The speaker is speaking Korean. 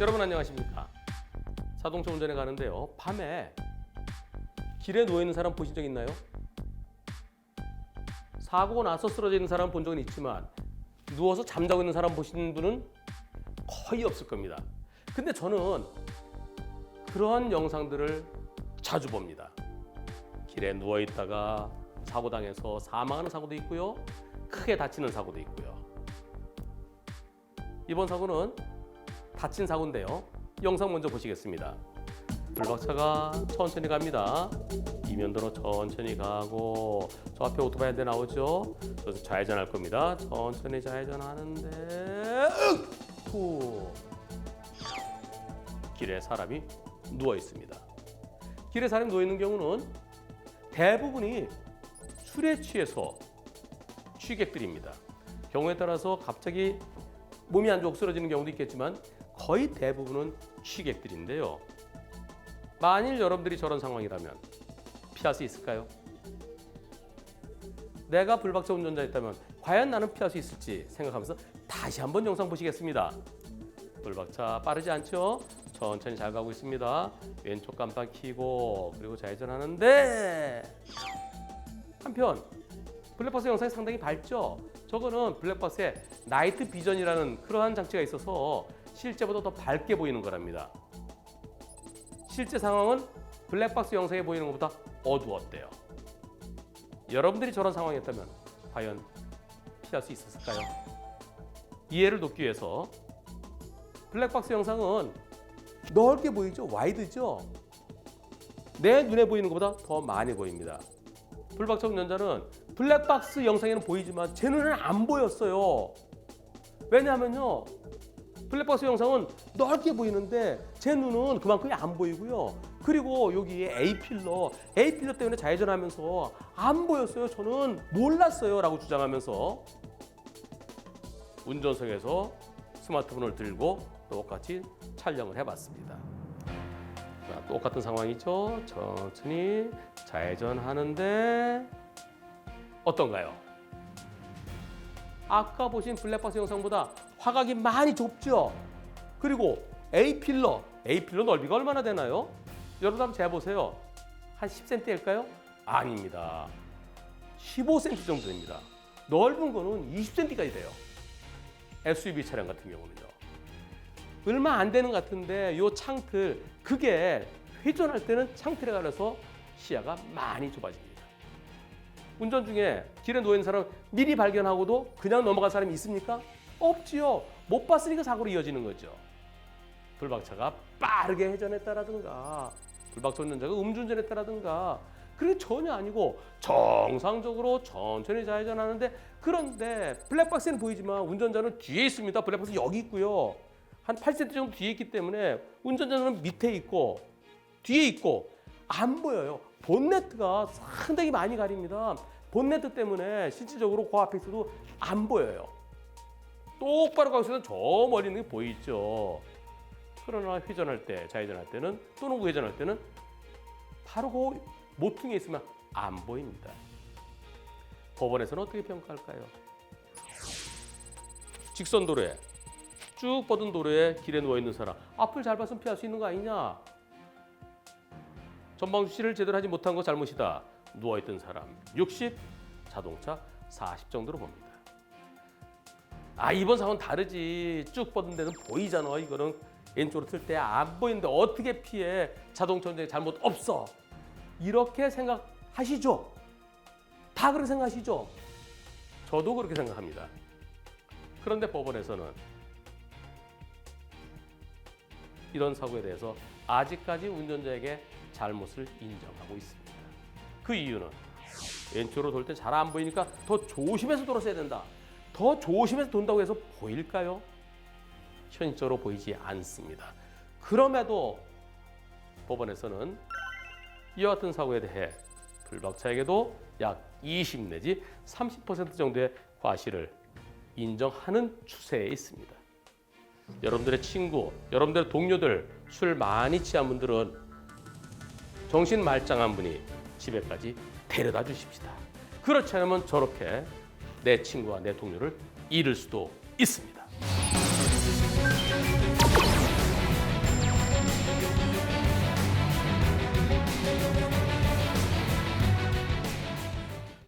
여러분 안녕하십니까? 자동차 운전에 가는데요. 밤에 길에 누워 있는 사람 보신 적 있나요? 사고가 나서 쓰러져 있는 사람 본 적은 있지만 누워서 잠자고 있는 사람 보신 분은 거의 없을 겁니다. 근데 저는 그런 영상들을 자주 봅니다. 길에 누워 있다가 사고 당해서 사망하는 사고도 있고요. 크게 다치는 사고도 있고요. 이번 사고는 다친 사고인데요. 영상 먼저 보시겠습니다. 불박차가 천천히 갑니다. 이면도로 천천히 가고 저 앞에 오토바이 한 대 나오죠. 저기서 좌회전할 겁니다. 천천히 좌회전하는데! 후 길에 사람이 누워 있습니다. 길에 사람이 누워 있는 경우는 대부분이 술에 취해서 취객들입니다. 경우에 따라서 갑자기 몸이 안 좋고 쓰러지는 경우도 있겠지만 거의 대부분은 취객들인데요. 만일 여러분들이 저런 상황이라면 피할 수 있을까요? 내가 불박차 운전자였다면 과연 나는 피할 수 있을지 생각하면서 다시 한번 영상 보시겠습니다. 불박차 빠르지 않죠? 천천히 잘 가고 있습니다. 왼쪽 깜빡 켜고 그리고 좌회전하는데 한편 블랙박스 영상이 상당히 밝죠? 저거는 블랙박스에 나이트 비전이라는 그러한 장치가 있어서 실제보다 더 밝게 보이는 거랍니다. 실제 상황은 블랙박스 영상에 보이는 것보다 어두웠대요. 여러분들이 저런 상황이었다면 과연 피할 수 있었을까요? 이해를 돕기 위해서 블랙박스 영상은 넓게 보이죠? 와이드죠? 내 눈에 보이는 것보다 더 많이 보입니다. 불박차 운전자는 블랙박스 영상에는 보이지만 제 눈에는 안 보였어요. 왜냐하면요. 블랙박스 영상은 넓게 보이는데 제 눈은 그만큼이 안 보이고요. 그리고 여기 A 필러, A 필러 때문에 좌회전하면서 안 보였어요. 저는 몰랐어요. 라고 주장하면서 운전석에서 스마트폰을 들고 똑같이 촬영을 해봤습니다. 자, 똑같은 상황이죠. 천천히 좌회전하는데 어떤가요? 아까 보신 블랙박스 영상보다 화각이 많이 좁죠? 그리고 A 필러, A 필러 넓이가 얼마나 되나요? 여러분 한번 재보세요. 한 10cm일까요? 아닙니다. 15cm 정도 됩니다. 넓은 거는 20cm까지 돼요. SUV 차량 같은 경우는요. 얼마 안 되는 것 같은데 요 창틀 그게 회전할 때는 창틀에 가려서 시야가 많이 좁아집니다. 운전 중에 길에 있는 사람 미리 발견하고도 그냥 넘어간 사람이 있습니까? 없지요. 못 봤으니까 사고로 이어지는 거죠. 불박차가 빠르게 회전했다라든가 불박차 운전자가 음주운전했다라든가 그게 전혀 아니고 정상적으로 천천히 좌회전하는데 그런데 블랙박스는 보이지만 운전자는 뒤에 있습니다. 블랙박스 여기 있고요. 한 8cm 정도 뒤에 있기 때문에 운전자는 밑에 있고 뒤에 있고 안 보여요. 본네트가 상당히 많이 가립니다. 본네트 때문에 실질적으로 있어도 안 보여요. 똑바로 가고 있으면 저 멀리 있는 게 보이죠. 그러나 회전할 때, 좌회전할 때는 또는 우회전할 때는 바로 그 모퉁이에 있으면 안 보입니다. 법원에서는 어떻게 평가할까요? 직선 도로에 쭉 뻗은 도로에 길에 누워 있는 사람 앞을 잘 봤으면 피할 수 있는 거 아니냐? 전방 주시를 제대로 하지 못한 거 잘못이다. 누워 있던 사람 60, 자동차 40 정도로 봅니다. 아 이번 사고는 다르지. 쭉 뻗은 데는 보이잖아. 이거는 왼쪽으로 틀 때 안 보이는데 어떻게 피해? 자동차 운전에 잘못 없어. 이렇게 생각하시죠? 다 그렇게 생각하시죠? 저도 그렇게 생각합니다. 그런데 법원에서는 이런 사고에 대해서 아직까지 운전자에게 잘못을 인정하고 있습니다. 그 이유는 왼쪽으로 돌 때 잘 안 보이니까 더 조심해서 돌았어야 된다. 더 조심해서 돈다고 해서 보일까요? 현실적으로 보이지 않습니다. 그럼에도 법원에서는 이와 같은 사고에 대해 불박차에게도 약 20 내지 30% 정도의 과실을 인정하는 추세에 있습니다. 여러분들의 친구, 여러분들의 동료들 술 많이 취한 분들은 정신 말짱한 분이 집에까지 데려다 주십시다. 그렇지 않으면 저렇게 내 친구와 내 동료를 잃을 수도 있습니다.